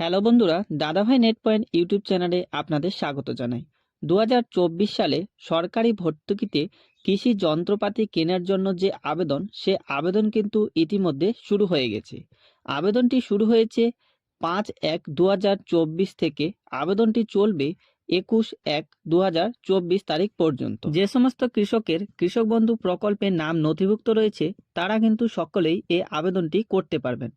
Hello বন্ধুরা, দাদাভাই net point YouTube চ্যানেলে আপনাদের স্বাগত জানাই। দু হাজার চব্বিশ সালে সরকারি ভর্তুকিতে কৃষি যন্ত্রপাতি কেনার জন্য যে আবেদন, সে আবেদন কিন্তু ইতিমধ্যে শুরু হয়ে গেছে। আবেদনটি শুরু হয়েছে পাঁচ এক দু থেকে। আবেদনটি চলবে একুশ এক দু তারিখ পর্যন্ত। যে সমস্ত কৃষকের কৃষক বন্ধু প্রকল্পের নাম নথিভুক্ত রয়েছে, তারা কিন্তু সকলেই এই আবেদনটি করতে পারবেন।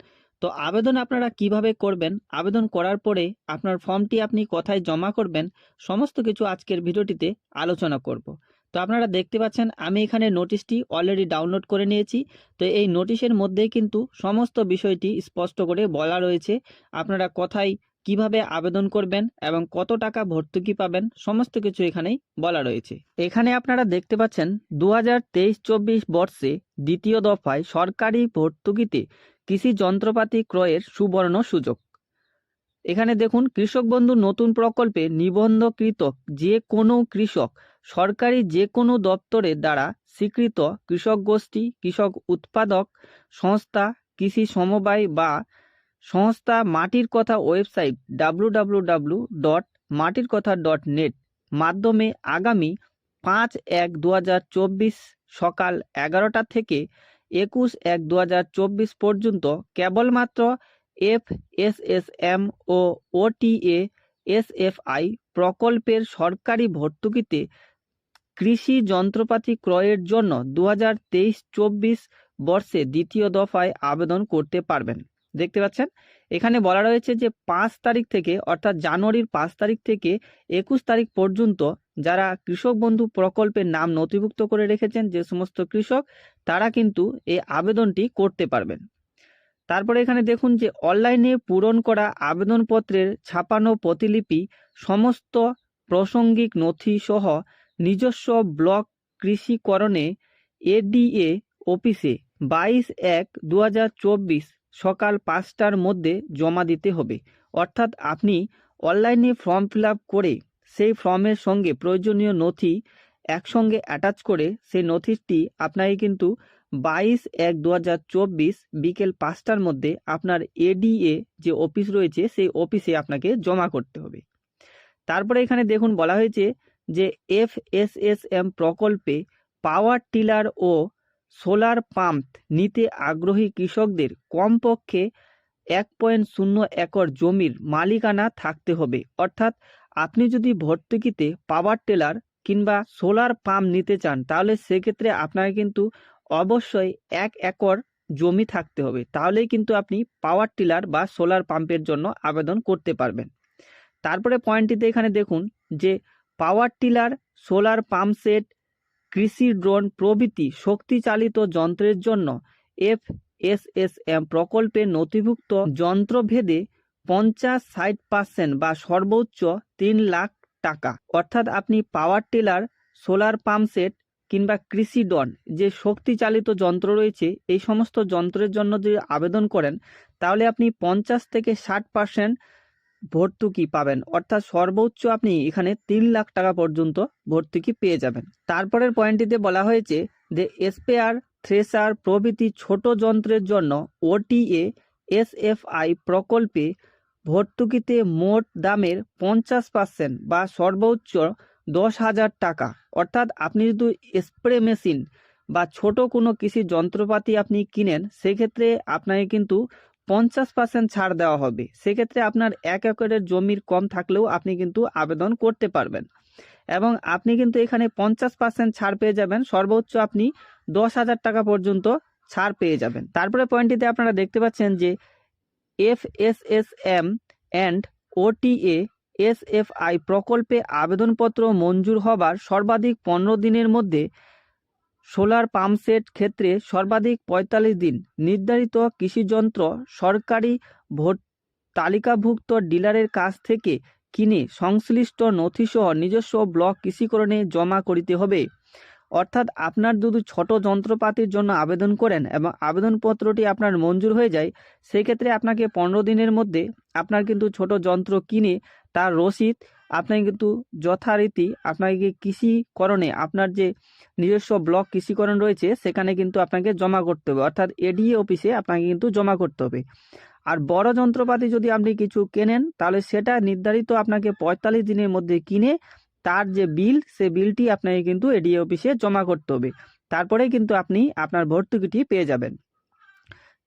তো আবেদন আপনারা কীভাবে করবেন? আবেদন করার পরে আপনার ফর্মটি আপনি কোথায় জমা করবেন? সমস্ত কিছু আজকের ভিডিওটিতে আলোচনা করব। তো আপনারা দেখতে পাচ্ছেন, আমি এখানে নোটিশটি অলরেডি ডাউনলোড করে নিয়েছি। তো এই নোটিশের মধ্যেই কিন্তু সমস্ত বিষয়টি স্পষ্ট করে বলা রয়েছে। আপনারা কোথায় কীভাবে আবেদন করবেন এবং কত টাকা ভর্তুকি পাবেন, সমস্ত কিছু এখানেই বলা রয়েছে। এখানে আপনারা দেখতে পাচ্ছেন দু হাজার তেইশ চব্বিশ বর্ষে দ্বিতীয় দফায় সরকারি ভর্তুকিতে কৃষি যন্ত্রপাতি ক্রয়ের সুবর্ণ সুযোগ। এখানে দেখুন, কৃষক বন্ধু নতুন প্রকল্পে নিবন্ধকৃত যে কোনো কৃষক, সরকারি যে কোনো দপ্তরের দ্বারা স্বীকৃত কৃষক গোষ্ঠী, কৃষক উৎপাদক সংস্থা, কৃষি সমবায় বা সংস্থা মাটির কথা ওয়েবসাইট ডাব্লু ডট মাটির কথা ডট নেট মাধ্যমে আগামী পাঁচ এক দু সকাল এগারোটা থেকে একুশ এক দু পর্যন্ত কেবলমাত্র এফ এস এস এম ও ওটিএ এস এফ আই প্রকল্পের সরকারি ভর্তুকিতে কৃষি যন্ত্রপাতি ক্রয়ের জন্য দু হাজার তেইশ চব্বিশ বর্ষে দ্বিতীয় দফায় আবেদন করতে পারবেন। দেখতে পাচ্ছেন? এখানে বলা রয়েছে যে পাঁচ তারিখ থেকে, অর্থাৎ জানুয়ারির পাঁচ তারিখ থেকে একুশ তারিখ পর্যন্ত যারা কৃষক বন্ধু প্রকল্পের নাম নথিভুক্ত করে রেখেছেন যে সমস্ত কৃষক, তারা কিন্তু এই আবেদনটি করতে পারবেন। তারপরে এখানে দেখুন যে অনলাইনে পূরণ করা আবেদনপত্রের ছাপানো প্রতিলিপি, সমস্ত প্রাসঙ্গিক নথি সহ নিজস্ব ব্লক কৃষিকরণে এডিএ অফিসে বাইশ এক দু সকাল পাঁচটার মধ্যে জমা দিতে হবে। অর্থাৎ আপনি অনলাইনে ফর্ম ফিল করে সেই ফর্মের সঙ্গে প্রয়োজনীয় নথি একসঙ্গে অ্যাটাচ করে সেই নথিটি আপনাকে কিন্তু বাইশ এক দু হাজার চব্বিশ বিকেল পাঁচটার মধ্যে আপনার এডিএ যে অফিস রয়েছে সেই অফিসে আপনাকে জমা করতে হবে। তারপরে এখানে দেখুন বলা হয়েছে যে এফ এস এস এম প্রকল্পে পাওয়ার টিলার ও সোলার পাম্প নিতে আগ্রহী কৃষকদের কমপক্ষে এক পয়েন্ট শূন্য একর জমির মালিকানা থাকতে হবে। অর্থাৎ আপনি যদি ভর্তুকিতে পাওয়ার টেলার কিংবা সোলার পাম্প নিতে চান, তাহলে সেক্ষেত্রে আপনাকে কিন্তু অবশ্যই এক একর জমি থাকতে হবে। তাহলেই কিন্তু আপনি পাওয়ার টিলার বা সোলার পাম্পের জন্য আবেদন করতে পারবেন। তারপরে পয়েন্টটিতে এখানে দেখুন যে power tiller solar pump set কৃষি ড্রোন প্রভৃতি শক্তিচালিত যন্ত্রের জন্য এফ এস এস এম প্রকল্পে নথিভুক্ত যন্ত্রভেদে পঞ্চাশ ষাট পার্সেন্ট বা সর্বোচ্চ তিন লাখ টাকা। অর্থাৎ আপনি power tiller solar pump set কিংবা কৃষি ডন যে শক্তি চালিত যন্ত্র রয়েছে, এই সমস্ত যন্ত্রের জন্য যদি আবেদন করেন, তাহলে আপনি পঞ্চাশ থেকে ষাট পার্সেন্ট ভর্তুকি পাবেন। অর্থাৎ সর্বোচ্চ আপনি এখানে তিন লাখ টাকা পর্যন্ত ভর্তুকি পেয়ে যাবেন। তারপরের পয়েন্টটিতে বলা হয়েছে যে স্পেয়ার থ্রেসার প্রভৃতি ছোট যন্ত্রের জন্য ওটিএ এসএফআই প্রকল্পে ভর্তুকিতে মোট দামের পঞ্চাশ পার্সেন্ট বা সর্বোচ্চ দশ হাজার টাকা। অর্থাৎ আপনি যদি স্প্রে মেশিন বা ছোট কোনো কৃষি যন্ত্রপাতি আপনি কিনেন, সেক্ষেত্রে আপনাকে কিন্তু পঞ্চাশ পার্সেন্ট ছাড় দেওয়া হবে। সেক্ষেত্রে আপনার এক একরের জমির কম থাকলেও আপনি কিন্তু আবেদন করতে পারবেন। এবং আপনি কিন্তু এখানে পঞ্চাশ পার্সেন্ট ছাড় পেয়ে যাবেন, সর্বোচ্চ আপনি দশ হাজার টাকা পর্যন্ত ছাড় পেয়ে যাবেন। তারপরে পয়েন্টটিতে আপনারা দেখতে পাচ্ছেন যে F S S M and OTA S F I প্রকল্পে আবেদনপত্র মঞ্জুর হবার সর্বাধিক পনেরো দিনের মধ্যে সোলার পাম্পসেট ক্ষেত্রে সর্বাধিক পঁয়তাল্লিশ দিন। নির্ধারিত কৃষিযন্ত্র সরকারি ভোট তালিকাভুক্ত ডিলারের কাছ থেকে কিনে সংশ্লিষ্ট নথিসহ নিজস্ব ব্লক কৃষিকরণে জমা করিতে হবে। অর্থাৎ আপনার যদি ছোট যন্ত্রপাতির জন্য আবেদন করেন এবং আবেদনপত্রটি আপনার মঞ্জুর হয়ে যায়, সেক্ষেত্রে আপনাকে পনেরো দিনের মধ্যে আপনার কিন্তু ছোট যন্ত্র কিনে তার রসিদ আপনাকে কিন্তু যথারীতি আপনাকে কৃষিকরণে আপনার যে নিজস্ব ব্লক কৃষিকরণ রয়েছে, সেখানে কিন্তু আপনাকে জমা করতে হবে। অর্থাৎ এডিএ অফিসে আপনাকে কিন্তু জমা করতে হবে। আর বড় যন্ত্রপাতি যদি আপনি কিছু কেনেন, তাহলে সেটা নির্ধারিত আপনাকে পঁয়তাল্লিশ দিনের মধ্যে কিনে তার যে বিল, সে বিলটি আপনাকে কিন্তু এডিএ অফিসে জমা করতে হবে। তারপরে কিন্তু আপনি আপনার ভর্তুকিটি পেয়ে যাবেন।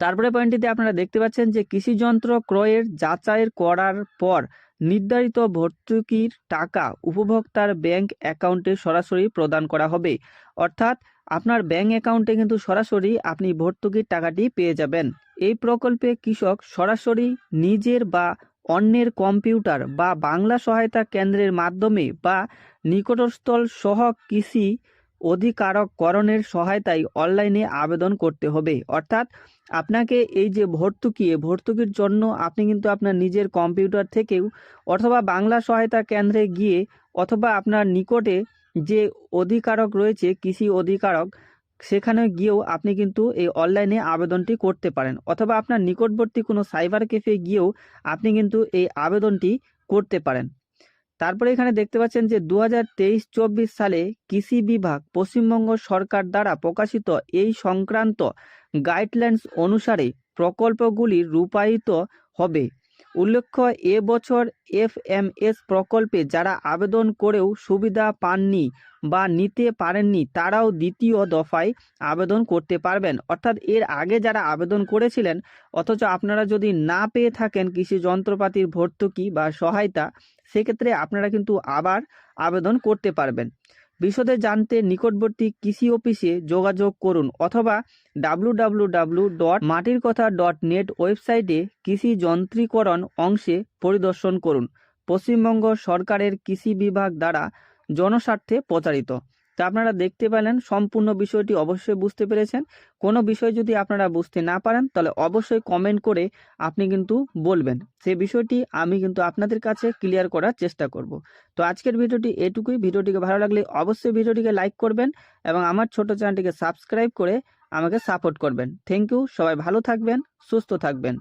তারপরে পয়েন্টটিতে আপনারা দেখতে পাচ্ছেন যে কৃষি যন্ত্র ক্রয়ের যাচাইয়ের করার পর নির্ধারিত ভর্তুকির টাকা উপভোক্তার ব্যাংক অ্যাকাউন্টে সরাসরি প্রদান করা হবে। অর্থাৎ আপনার ব্যাংক অ্যাকাউন্টে কিন্তু সরাসরি আপনি ভর্তুকির টাকাটি পেয়ে যাবেন। এই প্রকল্পে কৃষক সরাসরি নিজের বা অন্যের কম্পিউটার বা বাংলা সহায়তা কেন্দ্রের মাধ্যমে বা নিকটস্থল সহ কৃষি অধিকারকরণের সহায়তায় অনলাইনে আবেদন করতে হবে। অর্থাৎ আপনাকে এই যে ভর্তুকি, এই ভর্তুকির জন্য আপনি কিন্তু আপনার নিজের কম্পিউটার থেকেও অথবা বাংলা সহায়তা কেন্দ্রে গিয়ে অথবা আপনার নিকটে যে অধিকারক রয়েছে, কৃষি অধিকারক সেখানে গিয়েও আপনি কিন্তু এই অনলাইনে আবেদনটি করতে পারেন। অথবা আপনার নিকটবর্তী কোনো সাইবার ক্যাফে গিয়েও আপনি কিন্তু এই আবেদনটি করতে পারেন। তারপরে এখানে দেখতে পাচ্ছেন যে দু হাজার সালে কৃষি বিভাগ পশ্চিমবঙ্গ সরকার দ্বারা প্রকাশিত এই সংক্রান্ত গাইডলাইন্স অনুসারে প্রকল্পগুলি রূপায়িত হবে। উল্লেখ্য, এ বছর এফএমএস প্রকল্পে যারা আবেদন করেও সুবিধা পাননি বা নিতে পারেননি, তারাও দ্বিতীয় দফায় আবেদন করতে পারবেন। অর্থাৎ এর আগে যারা আবেদন করেছিলেন, অথচ আপনারা যদি না পেয়ে থাকেন কৃষি যন্ত্রপাতির ভর্তুকি বা সহায়তা, সেক্ষেত্রে আপনারা কিন্তু আবার আবেদন করতে পারবেন। বিশদে জানতে নিকটবর্তী কৃষি অফিসে যোগাযোগ করুন অথবা ডাব্লু ডট মাটির কথা ডট নেট ওয়েবসাইটে কৃষি যন্ত্রীকরণ অংশে পরিদর্শন করুন। পশ্চিমবঙ্গ সরকারের কৃষি বিভাগ দ্বারা জনস্বার্থে প্রচারিত। তা আপনারা দেখতে পেলেন, সম্পূর্ণ বিষয়টি অবশ্যই বুঝতে পেরেছেন। কোনো বিষয় যদি আপনারা বুঝতে না পারেন, তাহলে অবশ্যই কমেন্ট করে আপনি কিন্তু বলবেন। সেই বিষয়টি আমি কিন্তু আপনাদের কাছে ক্লিয়ার করার চেষ্টা করব। তো আজকের ভিডিওটি এটুকুই। ভিডিওটিকে ভালো লাগলে অবশ্যই ভিডিওটিকে লাইক করবেন এবং আমার ছোট চ্যানেলটিকে সাবস্ক্রাইব করে আমাকে সাপোর্ট করবেন। থ্যাংক ইউ সবাই ভালো থাকবেন, সুস্থ থাকবেন।